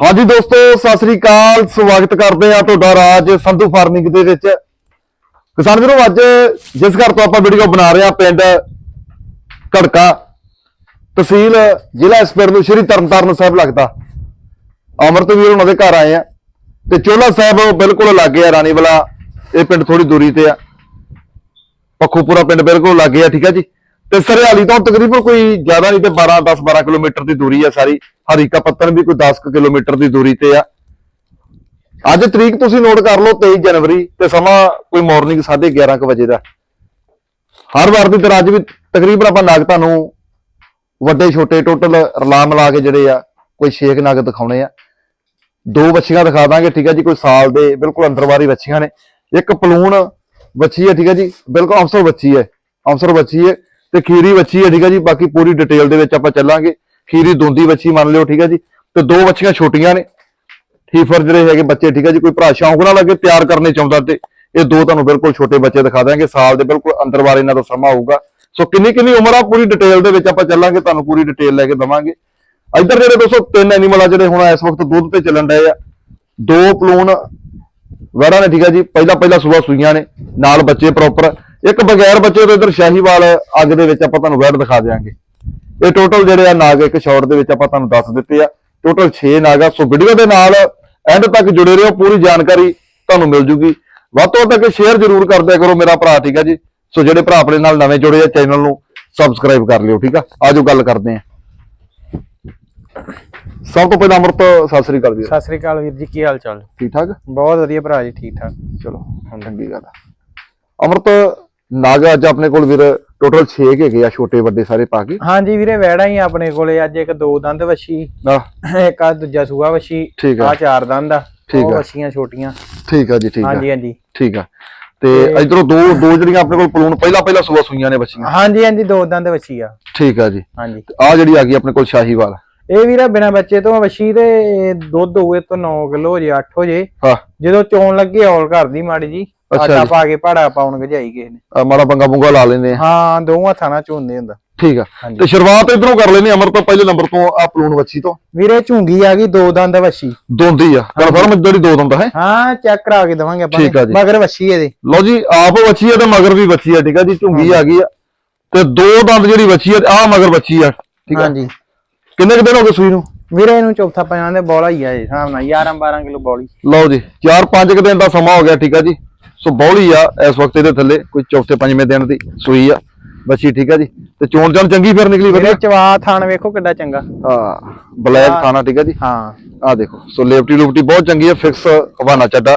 ਹਾਂਜੀ ਦੋਸਤੋ, ਸਤਿ ਸ੍ਰੀ ਅਕਾਲ। ਸਵਾਗਤ ਕਰਦੇ ਆ ਤੁਹਾਡਾ ਰਾਜ ਸੰਧੂ ਫਾਰਮਿੰਗ ਦੇ ਵਿੱਚ। ਕਿਸਾਨ ਵੀਰੋ, ਅੱਜ ਜਿਸ ਘਰ ਤੋਂ ਆਪਾਂ ਵੀਡੀਓ ਬਣਾ ਰਹੇ ਆ ਪਿੰਡ ਘੜਕਾ, ਤਹਿਸੀਲ ਜ਼ਿਲ੍ਹਾ ਇਸ ਪਿੰਡ ਨੂੰ ਸ਼੍ਰੀ ਤਰਨਤਾਰਨ ਸਾਹਿਬ ਲੱਗਦਾ। ਅਮਰਤ ਵੀਰ ਉਹਨਾਂ ਦੇ ਘਰ ਆਏ ਆ ਤੇ ਚੋਲਾ ਸਾਹਿਬ ਬਿਲਕੁਲ ਲਾਗੇ ਆ, ਰਾਣੀਵਾਲਾ, ਇਹ ਪਿੰਡ ਥੋੜੀ ਦੂਰੀ ਤੇ ਆ। ਪੱਖੂਪੁਰਾ ਪਿੰਡ ਬਿਲਕੁਲ ਲਾਗੇ ਆ, ਠੀਕ ਆ ਜੀ? ਤੇ ਸਰਹਾਲੀ ਤੋਂ ਤਕਰੀਬਨ ਕੋਈ ਜ਼ਿਆਦਾ ਨਹੀਂ ਤੇ 12 10 12 ਕਿਲੋਮੀਟਰ ਦੀ ਦੂਰੀ ਆ ਸਾਰੀ। ਹਰੀਕਾ ਪੱਤਨ ਵੀ ਕੋਈ 10 ਕੁ ਕਿਲੋਮੀਟਰ ਦੀ ਦੂਰੀ ਤੇ ਆ। ਅੱਜ ਤਰੀਕ ਤੁਸੀਂ ਨੋਟ ਕਰ ਲਓ 23 ਜਨਵਰੀ ਤੇ ਸਮਾਂ ਕੋਈ ਮਾਰਨਿੰਗ 11:30 ਕੁ ਵਜੇ ਦਾ। ਹਰ ਵਾਰ ਦੀ ਤਰ੍ਹਾਂ ਅੱਜ ਵੀ ਤਕਰੀਬਨ ਆਪਾਂ ਨਾਗ ਤੁਹਾਨੂੰ ਵੱਡੇ, ਛੋਟੇ ਟੋਟਲ ਰਲਾ ਮਿਲਾ ਕੇ ਜਿਹੜੇ ਆ, ਕੋਈ ਛੇਕ ਨਗ ਦਿਖਾਉਣੇ ਆ। ਦੋ ਬੱਚੀਆਂ ਦਿਖਾ ਦਾਂਗੇ, ਠੀਕ ਹੈ ਜੀ, ਕੋਈ ਸਾਲ ਦੇ, ਬਿਲਕੁਲ ਅੰਦਰਵਾਰੀ ਬੱਚੀਆਂ ਨੇ। ਇੱਕ ਪਲੂਣ ਬੱਚੀ ਹੈ ਠੀਕ ਹੈ ਜੀ, ਬਿਲਕੁਲ ਅਫਸਰ ਬੱਚੀ ਹੈ ਅਫਸਰ ਬੱਚੀ ਹੈ ਤੇ ਖੀਰੀ ਵੱਛੀ ਹੈ, ਠੀਕ ਹੈ ਜੀ, ਬਾਕੀ ਪੂਰੀ ਡਿਟੇਲ ਦੇ ਵਿੱਚ ਆਪਾਂ ਚੱਲਾਂਗੇ। ਖੀਰੀ ਦੋਂਦੀ ਵੱਛੀ ਮੰਨ ਲਿਓ, ਠੀਕ ਹੈ ਜੀ। ਤੇ ਦੋ ਵੱਛੀਆਂ ਛੋਟੀਆਂ ਨੇ। ਠੀਫਰ ਜਿਹੜੇ ਹੈਗੇ ਬੱਚੇ, ਠੀਕ ਹੈ ਜੀ, ਕੋਈ ਭਰਾ ਸ਼ੌਂਕ ਨਾਲ ਲੱਗੇ, ਤਿਆਰ ਕਰਨੇ ਚਾਹੁੰਦਾ ਤੇ ਇਹ ਦੋ ਤੁਹਾਨੂੰ ਬਿਲਕੁਲ ਛੋਟੇ ਬੱਚੇ ਦਿਖਾ ਦਾਂਗੇ ਸਾਲ ਦੇ ਬਿਲਕੁਲ ਅੰਦਰ ਵਾਲੇ ਇਹਨਾਂ ਦਾ ਸਮਾਂ ਹੋਊਗਾ। ਸੋ ਕਿੰਨੀ ਕਿੰਨੀ ਉਮਰ ਆ, ਪੂਰੀ ਡਿਟੇਲ ਦੇ ਵਿੱਚ ਆਪਾਂ ਚੱਲਾਂਗੇ, ਤੁਹਾਨੂੰ ਪੂਰੀ ਡਿਟੇਲ ਲੈ ਕੇ ਦਵਾਂਗੇ। ਇੱਧਰ ਜਿਹੜੇ ਦੋਸਤੋ, ਤਿੰਨ ਐਨੀਮਲ ਆ ਜਿਹੜੇ ਹੁਣ ਇਸ ਵਕਤ ਦੁੱਧ ਤੇ ਚੱਲਣ ਡਏ ਆ। ਦੋ ਪਲੂਣ ਵੈਰਾਂ ਨੇ, ਠੀਕ ਆ ਜੀ। ਪਹਿਲਾ ਪਹਿਲਾ ਸੂਆ ਸੂਈਆਂ ਨੇ, ਨਾਲ ਬੱਚੇ ਪ੍ਰੋਪਰ ਇੱਕ ਬਗੈਰ ਬੱਚੇ ਤੋਂ ਇੱਧਰ ਸ਼ਾਹੀਵਾਲ ਅੱਗ ਦੇ ਵਿੱਚ ਆਪਾਂ ਤੁਹਾਨੂੰ ਵੈੜ ਦਿਖਾ ਦਿਆਂਗੇ। ਇਹ ਟੋਟਲ ਜਿਹੜੇ ਆ ਨਾਗ ਇੱਕ ਸ਼ਾਟ ਦੇ ਵਿੱਚ ਆਪਾਂ ਤੁਹਾਨੂੰ ਦੱਸ ਦਿੱਤੇ ਆ। ਟੋਟਲ 6 ਨਾਗ ਆ। ਸੋ ਵੀਡੀਓ ਦੇ ਨਾਲ ਐਂਡ ਤੱਕ ਜੁੜੇ ਰਹੋ। ਪੂਰੀ ਜਾਣਕਾਰੀ ਤੁਹਾਨੂੰ ਮਿਲ ਜੂਗੀ। ਵੱਧ ਤੋਂ ਵੱਧ ਸ਼ੇਅਰ ਜ਼ਰੂਰ ਕਰ ਦਿਆ ਕਰੋ ਮੇਰਾ ਭਰਾ ਠੀਕ ਆ ਜੀ? ਸੋ ਜਿਹੜੇ ਭਰਾ ਆਪਣੇ ਨਾਲ ਨਵੇਂ ਜੁੜੇ ਆ ਚੈਨਲ ਨੂੰ ਸਬਸਕ੍ਰਾਈਬ ਕਰ ਲਿਓ ਠੀਕ ਆ? ਆਜੋ ਗੱਲ ਕਰਦੇ ਆ। ਸਭ ਤੋਂ ਪਹਿਲਾਂ ਅਮਰਤ ਸਤਿ ਸ੍ਰੀ ਅਕਾਲ ਵੀਰ ਸਤਿ ਸ੍ਰੀ ਅਕਾਲ ਵੀਰ ਜੀ ਕੀ ਹਾਲ ਚਾਲ? ਠੀਕ ਠਾਕ? ਬਹੁਤ ਵਧੀਆ ਭਰਾ ਜੀ ਠੀਕ ਠਾਕ। ਚਲੋ ਚੰਗੀ ਗੱਲ ਆ। ਅਮਰਤ ਨਾਗ ਅੱਜ ਆਪਣੇ ਕੋਲ ਵੀਰ ਟੋਟਲ 6 ਹੈਗੇ ਆ ਛੋਟੇ ਵੱਡੇ ਸਾਰੇ ਪਾ ਕੇ। ਹਾਂਜੀ ਵੀਰੇ ਵੈੜਾ ਹੀ ਆਪਣੇ ਕੋਲੇ। ਅੱਜ ਇੱਕ ਦੋ ਦੰਦ ਆਹ ਇੱਕ ਆ ਦੂਜਾ ਸੂਆ ਠੀਕ ਆ। ਚਾਰ ਦੰਦ ਆ। ਉਹ ਆ। ਵੱਛੀਆਂ ਛੋਟੀਆਂ। ਠੀਕ ਆ ਜੀ ਠੀਕ ਆ। ਹਾਂਜੀ ਹਾਂਜੀ। ਠੀਕ ਆ। ਤੇ ਇਧਰੋਂ ਦੋ ਦੋ ਜਿਹੜੀਆਂ ਆਪਣੇ ਕੋਲ ਪਲੂਣ ਪਹਿਲਾਂ ਪਹਿਲਾਂ ਸੂਆ ਸੂਈਆਂ ਨੇ ਬੱਚੀਆਂ ਹਾਂਜੀ ਹਾਂਜੀ ਦੋ ਦੰਦ ਵੱਛੀ ਆ। ਠੀਕ ਆ ਜੀ। ਹਾਂਜੀ। ਆ ਜਿਹੜੀ ਆ ਗਈ ਆਪਣੇ ਕੋਲ ਸ਼ਾਹੀਵਾਲ। ਇਹ ਵੀਰੇ ਬਿਨਾ ਬੱਚੇ ਤੋਂ ਵੱਛੀ ਤੇ ਦੁੱਧ ਹੋਏ ਤੋਂ 9 ਕਿਲੋ ਜੇ 8 ਹੋ ਜੇ ਹਾਂ। ਜਦੋਂ ਚੋਣ ਲੱਗੇ ਔਲ ਕਰਦੀ ਮਾੜੀ ਜੀ। ਆਟਾ। ਪਾ ਕੇ ਪਾੜਾ ਪਾਉਣ ਗਜਾਈ ਕਿਸੇ ਨੇ। ਆਹ ਮਾੜਾ ਬੰਗਾ ਬੁੰਗਾ ਲਾ ਲੈਨੇ ਆ। ਹਾਂ ਦੋ ਹੱਥਾਂ ਨਾਲ ਝੋਂਦੇ ਹੁੰਦਾ। ਠੀਕ ਆ। ਤੇ ਸ਼ੁਰੂਆਤ ਇਧਰੋਂ ਕਰ ਲੈਨੇ ਅਮਰ ਤੋਂ ਪਹਿਲੇ ਨੰਬਰ ਤੋਂ ਆ ਪਲੂਣ ਬੱਚੀ ਤੋਂ। ਵੀਰੇ ਝੁੰਗੀ ਆ ਗਈ ਦੋ ਦੰਦ ਵੱਛੀ। ਦੋਂਦੀ ਆ। ਕਨਫਰਮ ਜਿਹੜੀ ਦੋ ਦੰਦ ਹੈ? ਹਾਂ ਚੈੱਕ ਕਰਾ ਕੇ ਦਵਾਂਗੇ ਆਪਾਂ। ਠੀਕ ਆ ਜੀ। ਮਗਰ ਵੱਛੀ ਇਹਦੇ। ਲਓ ਜੀ ਆਪ ਬੱਚੀ ਆ ਤੇ ਮਗਰ ਵੀ ਬੱਚੀ ਆ ਠੀਕ ਆ ਜੀ ਝੁੰਗੀ ਆ ਗਈ ਆ। ਤੇ ਦੋ ਦੰਦ ਜਿਹੜੀ ਬੱਚੀ ਆ ਆ ਮਗਰ ਬੱਚੀ ਆ ਠੀਕ ਆ। ਹਾਂਜੀ। ਕਿੰਨੇ ਕੁ ਦਿਨ ਹੋ ਗਏ ਸੂਈ ਨੂੰ? ਵੀਰੇ ਇਹਨੂੰ ਚੌਥਾ ਪੰਜਾਂ ਦੇ ਬੋਲਾ ਹੀ ਆ ਜੀ ਹਿਸਾਬ ਨਾਲ 11 12 ਕਿਲੋ ਬੋਲੀ। ਲਓ ਜੀ 4-5 ਕੁ ਦਿਨ ਦਾ ਸਮਾਂ ਹੋ ਗਿਆ ਠੀਕ ਆ ਜੀ। ਸੋ ਬੌਲੀ ਆ ਇਸ ਵਕਤ ਇਹਦੇ ਥੱਲੇ ਕੋਈ ਚੌਥੇ ਪੰਜਵੇਂ ਦਿਨ ਦੀ ਸੂਈ ਆ। ਬੱਚੀ ਠੀਕ ਆ ਜੀ। ਤੇ ਚੋਣ ਚਾਣ ਚੰਗੀ ਫਿਰ ਨਿਕਲੀ ਵਧੀਆ? ਚਵਾ ਥਾਣ ਵੇਖੋ ਕਿੱਡਾ ਚੰਗਾ। ਹਾਂ ਬਲੈਕ। ਖਾਣਾ ਠੀਕ ਆ ਜੀ? ਹਾਂ। ਆ ਦੇਖੋ ਸੋ ਲੇਫਟੀ ਲੁਫਟੀ ਬਹੁਤ ਚੰਗੀ ਆ ਫਿਕਸ ਹਵਾਨਾ ਚੱਡਾ।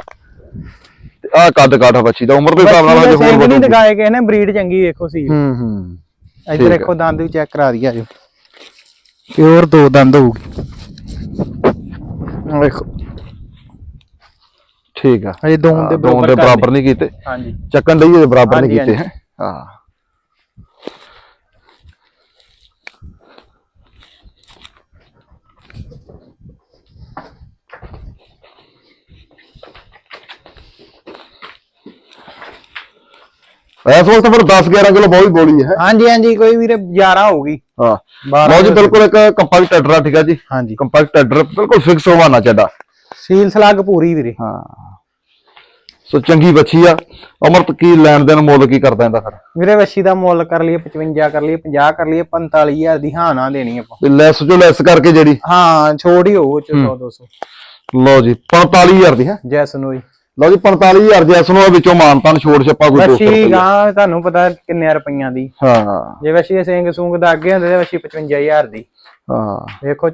ਤੇ ਆ ਕੱਦ ਕਾਠਾ ਬੱਚੀ ਦਾ ਉਮਰ ਦੇ ਹਿਸਾਬ ਨਾਲ ਹਜੇ ਹੋਰ ਨਹੀਂ ਦਿਖਾਏ ਗਏ ਨੇ ਬਰੀਡ ਚੰਗੀ ਵੇਖੋ ਸੀ ਹੂੰ ਹੂੰ। ਇੱਧਰ। ਵੇਖੋ ਦੰਦ ਵੀ ਚੈੱਕ ਕਰਾ ਦਈਏ ਆਜੋ ਪਿਓਰ ਦੋ ਦੰਦ ਹੋਊਗੀ। ਵੇਖੋ। ਠੀਕ ਆ। ਅਜੇ ਦੋ ਹਾਂ, ਦੇ ਬਰਾਬਰ ਦੇ ਬਰਾਬਰ ਨਹੀਂ ਕੀਤੇ। ਹਾਂਜੀ। ਚੱਕਣ ਲਈ ਦੇ ਬਰਾਬਰ ਨਹੀਂ ਹਾਂਜੀ, ਕੀਤੇ। ਹੈ ਹਾਂ। ਇਸ ਵਕਤ ਫਿਰ 10 11 ਕਿਲੋ ਬਹੁਤ ਬੋਲੀ ਹੈ। ਹਾਂਜੀ ਹਾਂਜੀ ਕੋਈ ਵੀਰੇ 11 ਹੋਊਗੀ ਹਾਂ। ਕਿਲੋ। ਬਿਲਕੁਲ ਇੱਕ ਕੰਪੈਕਟ ਟੈਡਰ ਆ ਠੀਕ ਆ ਜੀ। ਹਾਂਜੀ। ਕੰਪੈਕਟ ਟੈਡਰ ਬਿਲਕੁਲ ਫਿਕਸ ਹੋਵਾਨਾ ਚੱਡਾ। ਸੀਲ ਸਲੱਗ ਪੂਰੀ ਵੀਰੇ। ਹਾਂ। ਸੋ ਚੰਗੀ ਬੱਚੀ ਆ। ਅਮਰਤ ਕੀ ਲੈਣ ਦੇਣ ਮੁੱਲ ਕੀ ਕਰਦਾ ਇਹਦਾ ਫਿਰ? ਵੀਰੇ ਵੱਛੀ ਦਾ ਮੁੱਲ ਕਰ ਲਈਏ 55 ਕਰ ਲਈਏ 50 ਕਰ ਲਈਏ 45000 ਦੀ ਹਾਂ ਨਾ ਦੇਣੀ ਆਪਾਂ। ਤੇ ਲੈਸ ਜੋ ਲੈਸ ਕਰਕੇ ਜਿਹੜੀ? ਹਾਂ ਛੋੜ ਹੀ ਹੋਊ 100 200 ਲਓ ਜੀ 45000 ਦੀ ਹੈ। ਜੈਸ ਨੂੰ ਹੀ ਲਓ ਜੀ 45000 ਜੈਸ ਨੂੰ ਆ ਵਿੱਚੋਂ ਮਾਨਤਾਨ ਛੋੜ ਛੱਪਾ ਕੋਈ 200 ਵੱਛੀ। ਗਾਂ ਤੁਹਾਨੂੰ ਪਤਾ ਕਿੰਨੇ ਰੁਪਈਆਂ ਦੀ। ਹਾਂ। ਜੇ ਵੱਛੀ ਸਿੰਘ ਸੂੰਗ ਦਾ ਅੱਗੇ ਹੁੰਦੇ ਤੇ ਵੱਛੀ 55000 ਦੀ। ਹਾਂ। ਵੇਖੋ